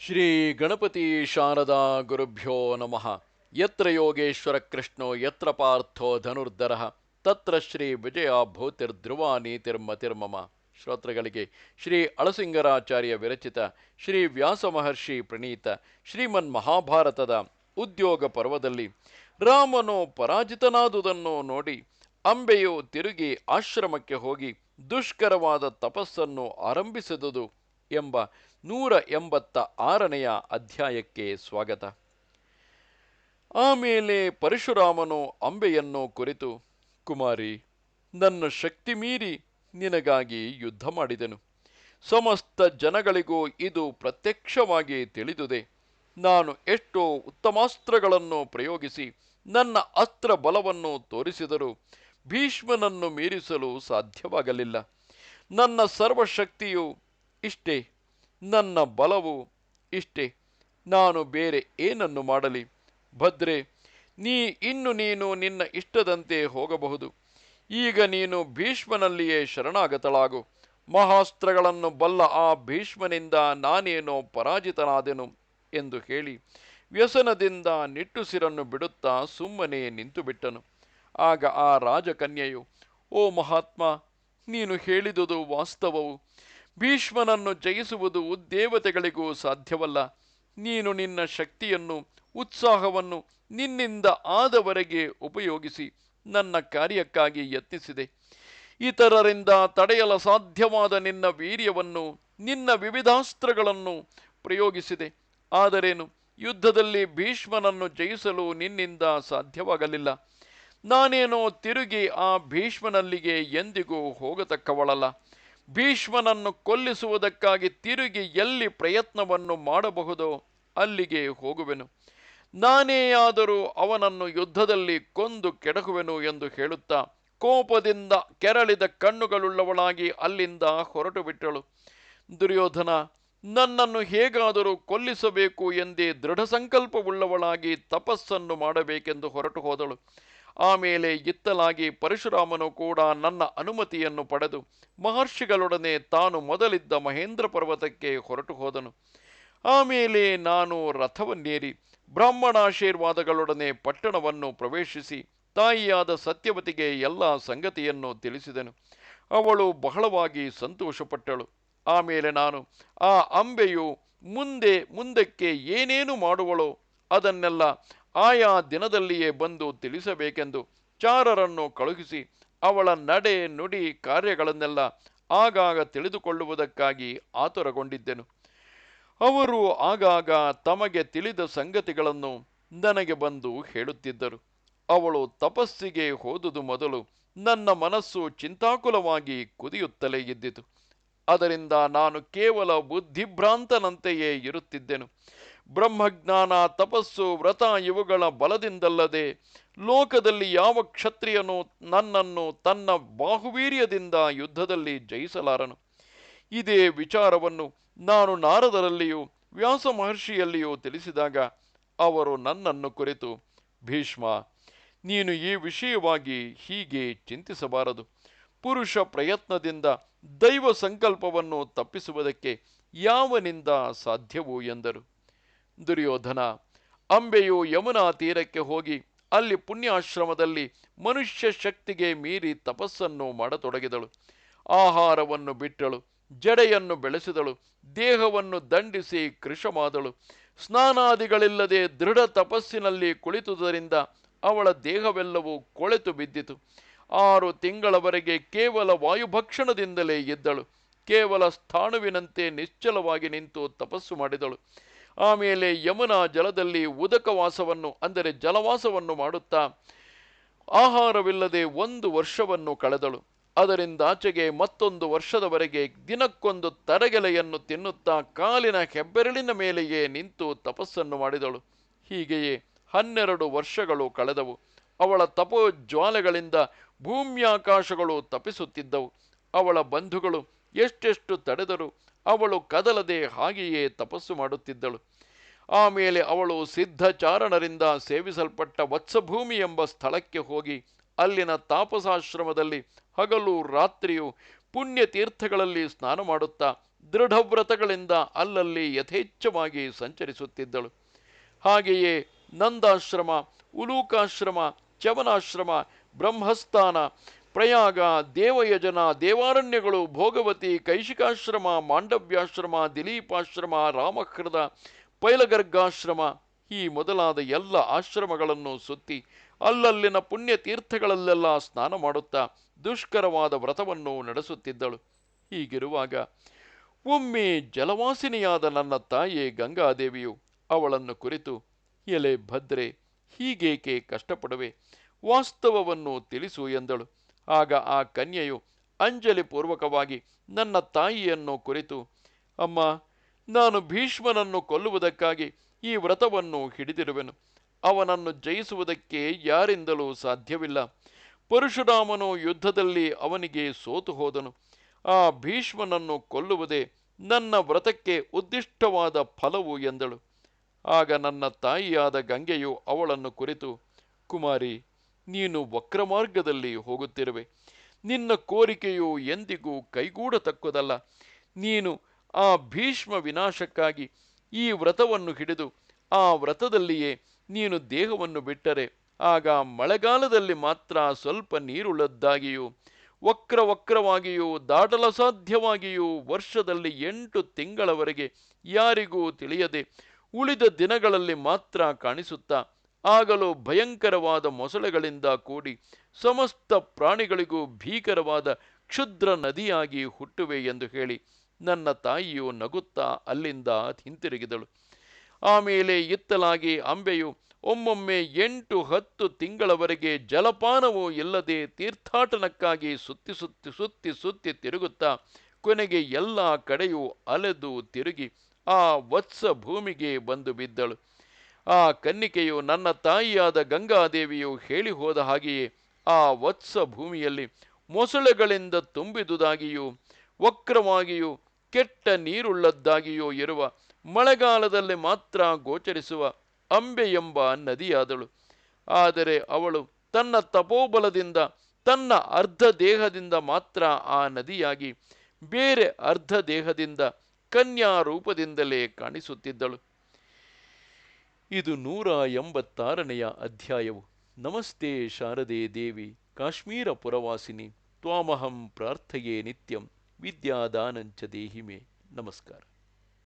ಶ್ರೀ ಗಣಪತಿ ಶಾರದಾ ಗುರುಭ್ಯೋ ನಮಃ. ಯತ್ರ ಯೋಗೇಶ್ವರ ಕೃಷ್ಣೋ, ಯತ್ರ ಪಾರ್ಥೋ ಧನುರ್ಧರ. ತತ್ರ ಶ್ರೀ ವಿಜಯ ಭೂತಿರ್ಧ್ರುವ ನೀತಿರ್ಮತಿರ್ಮಮ ಶ್ರೋತ್ರಗಳಿಗೆ ಶ್ರೀ ಅಳಸಿಂಗರಾಚಾರ್ಯ ವಿರಚಿತ ಶ್ರೀ ವ್ಯಾಸ ಮಹರ್ಷಿ ಪ್ರಣೀತ ಶ್ರೀಮನ್ ಮಹಾಭಾರತದ ಉದ್ಯೋಗ ಪರ್ವದಲ್ಲಿ ರಾಮನು ಪರಾಜಿತನಾದುದನ್ನು ನೋಡಿ ಅಂಬೆಯು ತಿರುಗಿ ಆಶ್ರಮಕ್ಕೆ ಹೋಗಿ ದುಷ್ಕರವಾದ ತಪಸ್ಸನ್ನು ಆರಂಭಿಸಿದುದು ಎಂಬ ನೂರ ಎಂಬತ್ತ ಆರನೆಯ ಅಧ್ಯಾಯಕ್ಕೆ ಸ್ವಾಗತ. ಆಮೇಲೆ ಪರಶುರಾಮನು ಅಂಬೆಯನ್ನು ಕುರಿತು, ಕುಮಾರಿ, ನನ್ನ ಶಕ್ತಿ ಮೀರಿ ನಿನಗಾಗಿ ಯುದ್ಧ ಮಾಡಿದೆನು. ಸಮಸ್ತ ಜನಗಳಿಗೂ ಇದು ಪ್ರತ್ಯಕ್ಷವಾಗಿ ತಿಳಿದುದೆ. ನಾನು ಎಷ್ಟೋ ಉತ್ತಮಾಸ್ತ್ರಗಳನ್ನು ಪ್ರಯೋಗಿಸಿ ನನ್ನ ಅಸ್ತ್ರ ಬಲವನ್ನು ತೋರಿಸಿದರೂ ಭೀಷ್ಮನನ್ನು ಮೀರಿಸಲು ಸಾಧ್ಯವಾಗಲಿಲ್ಲ. ನನ್ನ ಸರ್ವಶಕ್ತಿಯು ಇಷ್ಟೇ. ನನ್ನ ಬಲವು ಇಷ್ಟೇ. ನಾನು ಬೇರೆ ಏನನ್ನು ಮಾಡಲಿ? ಭದ್ರೆ, ನೀ ಇನ್ನು ನೀನು ನಿನ್ನ ಇಷ್ಟದಂತೆ ಹೋಗಬಹುದು. ಈಗ ನೀನು ಭೀಷ್ಮನಲ್ಲಿಯೇ ಶರಣಾಗತಳಾಗು. ಮಹಾಸ್ತ್ರಗಳನ್ನು ಬಲ್ಲ ಆ ಭೀಷ್ಮನಿಂದ ನಾನೇನೋ ಪರಾಜಿತನಾದೆನು ಎಂದು ಹೇಳಿ ವ್ಯಸನದಿಂದ ನಿಟ್ಟುಸಿರನ್ನು ಬಿಡುತ್ತಾ ಸುಮ್ಮನೆ ನಿಂತುಬಿಟ್ಟನು. ಆಗ ಆ ರಾಜಕನ್ಯೆಯು, ಓ ಮಹಾತ್ಮ, ನೀನು ಹೇಳಿದುದು ವಾಸ್ತವವು. ಭೀಷ್ಮನನ್ನು ಜಯಿಸುವುದು ದೇವತೆಗಳಿಗೂ ಸಾಧ್ಯವಲ್ಲ. ನೀನು ನಿನ್ನ ಶಕ್ತಿಯನ್ನು, ಉತ್ಸಾಹವನ್ನು ನಿನ್ನಿಂದ ಆದವರೆಗೆ ಉಪಯೋಗಿಸಿ ನನ್ನ ಕಾರ್ಯಕ್ಕಾಗಿ ಯತ್ನಿಸಿದೆ. ಇತರರಿಂದ ತಡೆಯಲ ಸಾಧ್ಯವಾದ ನಿನ್ನ ವೀರ್ಯವನ್ನು, ನಿನ್ನ ವಿವಿಧಾಸ್ತ್ರಗಳನ್ನು ಪ್ರಯೋಗಿಸಿದೆ. ಆದರೇನು, ಯುದ್ಧದಲ್ಲಿ ಭೀಷ್ಮನನ್ನು ಜಯಿಸಲು ನಿನ್ನಿಂದ ಸಾಧ್ಯವಾಗಲಿಲ್ಲ. ನಾನೇನೋ ತಿರುಗಿ ಆ ಭೀಷ್ಮನಲ್ಲಿಗೆ ಎಂದಿಗೂ ಹೋಗತಕ್ಕವಳಲ್ಲ. ಭೀಷ್ಮನನ್ನು ಕೊಲ್ಲಿಸುವುದಕ್ಕಾಗಿ ತಿರುಗಿ ಎಲ್ಲಿ ಪ್ರಯತ್ನವನ್ನು ಮಾಡಬಹುದೋ ಅಲ್ಲಿಗೆ ಹೋಗುವೆನು. ನಾನೇ ಆದರೂ ಅವನನ್ನು ಯುದ್ಧದಲ್ಲಿ ಕೊಂದು ಕೆಡಹುವೆನು ಎಂದು ಹೇಳುತ್ತಾ ಕೋಪದಿಂದ ಕೆರಳಿದ ಕಣ್ಣುಗಳುಳ್ಳವಳಾಗಿ ಅಲ್ಲಿಂದ ಹೊರಟು ಬಿಟ್ಟಳು ದುರ್ಯೋಧನ, ನನ್ನನ್ನು ಹೇಗಾದರೂ ಕೊಲ್ಲಿಸಬೇಕು ಎಂದೇ ದೃಢ ಸಂಕಲ್ಪವುಳ್ಳವಳಾಗಿ ತಪಸ್ಸನ್ನು ಮಾಡಬೇಕೆಂದು ಹೊರಟು ಹೋದಳು ಆಮೇಲೆ ಇತ್ತಲಾಗಿ ಪರಶುರಾಮನು ಕೂಡ ನನ್ನ ಅನುಮತಿಯನ್ನು ಪಡೆದು ಮಹರ್ಷಿಗಳೊಡನೆ ತಾನು ಮೊದಲಿದ್ದ ಮಹೇಂದ್ರ ಪರ್ವತಕ್ಕೆ ಹೊರಟು ಹೋದನು. ಆಮೇಲೆ ನಾನು ರಥವನ್ನೇರಿ ಬ್ರಾಹ್ಮಣಾಶೀರ್ವಾದಗಳೊಡನೆ ಪಟ್ಟಣವನ್ನು ಪ್ರವೇಶಿಸಿ ತಾಯಿಯಾದ ಸತ್ಯವತಿಗೆ ಎಲ್ಲ ಸಂಗತಿಯನ್ನು ತಿಳಿಸಿದನು. ಅವಳು ಬಹಳವಾಗಿ ಸಂತೋಷಪಟ್ಟಳು. ಆಮೇಲೆ ನಾನು, ಆ ಅಂಬೆಯು ಮುಂದೆ ಮುಂದಕ್ಕೆ ಏನೇನು ಮಾಡುವಳೋ ಅದನ್ನೆಲ್ಲ ಆಯಾ ದಿನದಲ್ಲಿಯೇ ಬಂದು ತಿಳಿಸಬೇಕೆಂದು ಚಾರರನ್ನು ಕಳುಹಿಸಿ ಅವಳ ನಡೆ ನುಡಿ ಕಾರ್ಯಗಳನ್ನೆಲ್ಲ ಆಗಾಗ ತಿಳಿದುಕೊಳ್ಳುವುದಕ್ಕಾಗಿ ಆತುರಗೊಂಡಿದ್ದೆನು. ಅವರು ಆಗಾಗ ತಮಗೆ ತಿಳಿದ ಸಂಗತಿಗಳನ್ನು ನನಗೆ ಬಂದು ಹೇಳುತ್ತಿದ್ದರು. ಅವಳು ತಪಸ್ಸಿಗೆ ಹೋದುದು ಮೊದಲು ನನ್ನ ಮನಸ್ಸು ಚಿಂತಾಕುಲವಾಗಿ ಕುದಿಯುತ್ತಲೇ ಇದ್ದಿತು. ಅದರಿಂದ ನಾನು ಕೇವಲ ಬುದ್ಧಿಭ್ರಾಂತನಂತೆಯೇ ಇರುತ್ತಿದ್ದೆನು. ಬ್ರಹ್ಮಜ್ಞಾನ, ತಪಸ್ಸು, ವ್ರತ ಇವುಗಳ ಬಲದಿಂದಲ್ಲದೆ ಲೋಕದಲ್ಲಿ ಯಾವ ಕ್ಷತ್ರಿಯನು ನನ್ನನ್ನು ತನ್ನ ಬಾಹುವೀರ್ಯದಿಂದ ಯುದ್ಧದಲ್ಲಿ ಜಯಿಸಲಾರನು. ಇದೇ ವಿಚಾರವನ್ನು ನಾನು ನಾರದರಲ್ಲಿಯೂ, ವ್ಯಾಸ ಮಹರ್ಷಿಯಲ್ಲಿಯೂ ತಿಳಿಸಿದಾಗ ಅವರು ನನ್ನನ್ನು ಕುರಿತು, ಭೀಷ್ಮ, ನೀನು ಈ ವಿಷಯವಾಗಿ ಹೀಗೆ ಚಿಂತಿಸಬಾರದು. ಪುರುಷ ಪ್ರಯತ್ನದಿಂದ ದೈವ ಸಂಕಲ್ಪವನ್ನು ತಪ್ಪಿಸುವುದಕ್ಕೆ ಯಾವನಿಂದ ಸಾಧ್ಯವು ಎಂದರು. ದುರ್ಯೋಧನ. ಅಂಬೆಯು ಯಮುನಾ ತೀರಕ್ಕೆ ಹೋಗಿ ಅಲ್ಲಿ ಪುಣ್ಯಾಶ್ರಮದಲ್ಲಿ ಮನುಷ್ಯ ಶಕ್ತಿಗೆ ಮೀರಿ ತಪಸ್ಸನ್ನು ಮಾಡತೊಡಗಿದಳು. ಆಹಾರವನ್ನು ಬಿಟ್ಟಳು, ಜಡೆಯನ್ನು ಬೆಳೆಸಿದಳು, ದೇಹವನ್ನು ದಂಡಿಸಿ ಕೃಶಮಾದಳು ಸ್ನಾನಾದಿಗಳಿಲ್ಲದೆ ದೃಢ ತಪಸ್ಸಿನಲ್ಲಿ ಕುಳಿತುದರಿಂದ ಅವಳ ದೇಹವೆಲ್ಲವೂ ಕೊಳೆತು ಬಿದ್ದಿತು. ಆರು ತಿಂಗಳವರೆಗೆ ಕೇವಲ ವಾಯುಭಕ್ಷಣದಿಂದಲೇ ಇದ್ದಳು ಕೇವಲ ಸ್ಥಾಣುವಿನಂತೆ ನಿಶ್ಚಲವಾಗಿ ನಿಂತು ತಪಸ್ಸು ಮಾಡಿದಳು. ಆಮೇಲೆ ಯಮುನಾ ಜಲದಲ್ಲಿ ಉದಕವಾಸವನ್ನು, ಅಂದರೆ ಜಲವಾಸವನ್ನು ಮಾಡುತ್ತಾ ಆಹಾರವಿಲ್ಲದೆ ಒಂದು ವರ್ಷವನ್ನು ಕಳೆದಳು. ಅದರಿಂದಾಚೆಗೆ ಮತ್ತೊಂದು ವರ್ಷದವರೆಗೆ ದಿನಕ್ಕೊಂದು ತರಗೆಲೆಯನ್ನು ತಿನ್ನುತ್ತಾ ಕಾಲಿನ ಹೆಬ್ಬೆರಳಿನ ಮೇಲೆಯೇ ನಿಂತು ತಪಸ್ಸನ್ನು ಮಾಡಿದಳು. ಹೀಗೆಯೇ ಹನ್ನೆರಡು ವರ್ಷಗಳು ಕಳೆದವು. ಅವಳ ತಪೋಜ್ವಾಲೆಗಳಿಂದ ಭೂಮ್ಯಾಕಾಶಗಳು ತಪಿಸುತ್ತಿದ್ದವು ಅವಳ ಬಂಧುಗಳು ಎಷ್ಟೆಷ್ಟು ತಡೆದರು ಅವಳು ಕದಲದೆ ಹಾಗೆಯೇ ತಪಸ್ಸು ಮಾಡುತ್ತಿದ್ದಳು. ಆಮೇಲೆ ಅವಳು ಸಿದ್ಧಚಾರಣರಿಂದ ಸೇವಿಸಲ್ಪಟ್ಟ ವತ್ಸಭೂಮಿ ಎಂಬ ಸ್ಥಳಕ್ಕೆ ಹೋಗಿ ಅಲ್ಲಿನ ತಾಪಸಾಶ್ರಮದಲ್ಲಿ ಹಗಲು ರಾತ್ರಿಯು ಪುಣ್ಯ ತೀರ್ಥಗಳಲ್ಲಿ ಸ್ನಾನ ಮಾಡುತ್ತಾ ದೃಢವ್ರತಗಳಿಂದ ಅಲ್ಲಲ್ಲಿ ಯಥೇಚ್ಛವಾಗಿ ಸಂಚರಿಸುತ್ತಿದ್ದಳು. ಹಾಗೆಯೇ ನಂದಾಶ್ರಮ, ಉಲೂಕಾಶ್ರಮ ಚವನಾಶ್ರಮ ಬ್ರಹ್ಮಸ್ಥಾನ ಪ್ರಯಾಗ ದೇವಯಜನ ದೇವಾರಣ್ಯಗಳು ಭೋಗವತಿ, ಕೈಶಿಕಾಶ್ರಮ, ಮಾಂಡವ್ಯಾಶ್ರಮ, ದಿಲೀಪಾಶ್ರಮ ರಾಮಕೃದ ಪೈಲಗರ್ಗಾಶ್ರಮ ಈ ಮೊದಲಾದ ಎಲ್ಲ ಆಶ್ರಮಗಳನ್ನು ಸುತ್ತಿ ಅಲ್ಲಲ್ಲಿನ ಪುಣ್ಯ ತೀರ್ಥಗಳಲ್ಲೆಲ್ಲ ಸ್ನಾನ ಮಾಡುತ್ತಾ ದುಷ್ಕರವಾದ ವ್ರತವನ್ನು ನಡೆಸುತ್ತಿದ್ದಳು. ಹೀಗಿರುವಾಗ, ಒಮ್ಮೆ ಜಲವಾಸಿನಿಯಾದ ನನ್ನ ತಾಯಿ ಗಂಗಾದೇವಿಯು ಅವಳನ್ನು ಕುರಿತು, ಎಲೆ ಭದ್ರೆ, ಹೀಗೇಕೆ ಕಷ್ಟಪಡುವೆ? ವಾಸ್ತವವನ್ನು ತಿಳಿಸು ಎಂದಳು. ಆಗ ಆ ಕನ್ಯೆಯು ಅಂಜಲಿ ಪೂರ್ವಕವಾಗಿ ನನ್ನ ತಾಯಿಯನ್ನು ಕುರಿತು, ಅಮ್ಮ, ನಾನು ಭೀಷ್ಮನನ್ನು ಕೊಲ್ಲುವುದಕ್ಕಾಗಿ ಈ ವ್ರತವನ್ನು ಹಿಡಿದಿರುವೆನು ಅವನನ್ನು ಜಯಿಸುವುದಕ್ಕೆ ಯಾರಿಂದಲೂ ಸಾಧ್ಯವಿಲ್ಲ. ಪರಶುರಾಮನು ಯುದ್ಧದಲ್ಲಿ ಅವನಿಗೆ ಸೋತು ಹೋದನು. ಆ ಭೀಷ್ಮನನ್ನು ಕೊಲ್ಲುವುದೇ ನನ್ನ ವ್ರತಕ್ಕೆ ಉದ್ದಿಷ್ಟವಾದ ಫಲವು ಎಂದಳು. ಆಗ ನನ್ನ ತಾಯಿಯಾದ ಗಂಗೆಯು ಅವಳನ್ನು ಕುರಿತು, ಕುಮಾರಿ ನೀನು ವಕ್ರಮಾರ್ಗದಲ್ಲಿ ಹೋಗುತ್ತಿರುವೆ. ನಿನ್ನ ಕೋರಿಕೆಯು ಎಂದಿಗೂ ಕೈಗೂಡತಕ್ಕದಲ್ಲ. ನೀನು ಆ ಭೀಷ್ಮ ವಿನಾಶಕ್ಕಾಗಿ ಈ ವ್ರತವನ್ನು ಹಿಡಿದು ಆ ವ್ರತದಲ್ಲಿಯೇ ನೀನು ದೇಹವನ್ನು ಬಿಟ್ಟರೆ ಆಗ ಮಳೆಗಾಲದಲ್ಲಿ ಮಾತ್ರ ಸ್ವಲ್ಪ ನೀರುಳ್ಳದ್ದಾಗಿಯೂ, ವಕ್ರ ವಕ್ರವಾಗಿಯೂ ದಾಟಲಸಾಧ್ಯವಾಗಿಯೂ ವರ್ಷದಲ್ಲಿ ಎಂಟು ತಿಂಗಳವರೆಗೆ ಯಾರಿಗೂ ತಿಳಿಯದೆ ಉಳಿದ ದಿನಗಳಲ್ಲಿ ಮಾತ್ರ ಕಾಣಿಸುತ್ತಾ ಆಗಲೂ ಭಯಂಕರವಾದ ಮೊಸಳೆಗಳಿಂದ ಕೂಡಿ ಸಮಸ್ತ ಪ್ರಾಣಿಗಳಿಗೂ ಭೀಕರವಾದ ಕ್ಷುದ್ರ ನದಿಯಾಗಿ ಹುಟ್ಟುವೆ ಎಂದು ಹೇಳಿ ನನ್ನ ತಾಯಿಯು ನಗುತ್ತಾ ಅಲ್ಲಿಂದ ಹಿಂತಿರುಗಿದಳು. ಆಮೇಲೆ ಇತ್ತಲಾಗಿ ಅಂಬೆಯು ಒಮ್ಮೊಮ್ಮೆ ಎಂಟು ಹತ್ತು ತಿಂಗಳವರೆಗೆ ಜಲಪಾನವೂ ಇಲ್ಲದೆ ತೀರ್ಥಾಟನಕ್ಕಾಗಿ ಸುತ್ತಿ ಸುತ್ತಿ ಸುತ್ತಿ ಸುತ್ತಿ ತಿರುಗುತ್ತಾ ಕೊನೆಗೆ ಎಲ್ಲ ಕಡೆಯೂ ಅಲೆದು ತಿರುಗಿ ಆ ವತ್ಸ ಭೂಮಿಗೆ ಬಂದು ಬಿದ್ದಳು. ಆ ಕನ್ನಿಕೆಯು ನನ್ನ ತಾಯಿಯಾದ ಗಂಗಾದೇವಿಯು ಹೇಳಿ ಹೋದ ಹಾಗೆಯೇ ಆ ವತ್ಸ ಭೂಮಿಯಲ್ಲಿ ಮೊಸಳೆಗಳಿಂದ ತುಂಬಿದುದಾಗಿಯೂ, ವಕ್ರವಾಗಿಯೂ, ಕೆಟ್ಟ ನೀರುಳ್ಳದ್ದಾಗಿಯೂ ಇರುವ ಮಳೆಗಾಲದಲ್ಲಿ ಮಾತ್ರ ಗೋಚರಿಸುವ ಅಂಬೆ ಎಂಬ ನದಿಯಾದಳು. ಆದರೆ ಅವಳು ತನ್ನ ತಪೋಬಲದಿಂದ, ತನ್ನ ಅರ್ಧ ದೇಹದಿಂದ ಮಾತ್ರ ಆ ನದಿಯಾಗಿ ಬೇರೆ ಅರ್ಧ ದೇಹದಿಂದ ಕನ್ಯಾ ರೂಪದಿಂದಲೇ ಕಾಣಿಸುತ್ತಿದ್ದಳು. ಇದು ನೂರ ಎಂಬತ್ತಾರನೆಯ ಅಧ್ಯಾಯವು. ನಮಸ್ತೆ ಶಾರದೆ ದೇವಿ, ಕಾಶ್ಮೀರ ಪುರವಾಸಿನಿ, ತ್ವಾಮಹಂ ಪ್ರಾರ್ಥಯೇ ನಿತ್ಯಂ, ವಿದ್ಯಾದಾನಂಚ ದೇಹಿಮೆ. ನಮಸ್ಕಾರ.